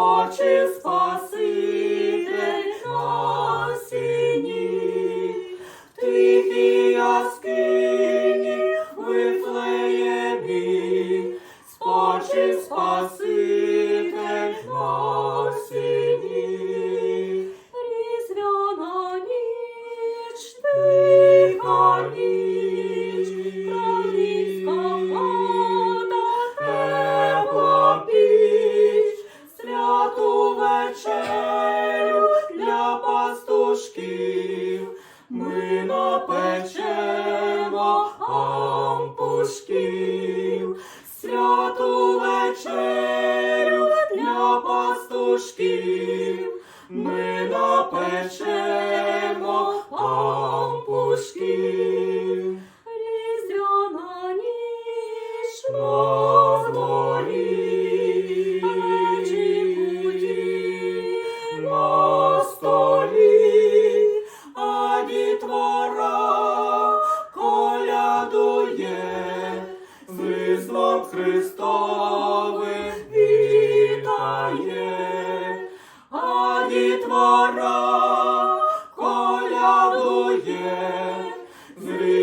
очі спаситель на осінні, тихі яскині вифлеє бій, спочив спаситель на осінні, різдвяна ніч, тиха ніч. запечемо ампушків, святу вечерю для пастушків, ми напечемо ампушків. Різдвяна ніч на дворі, Народ Христовий вітає, а дітвора колядує з.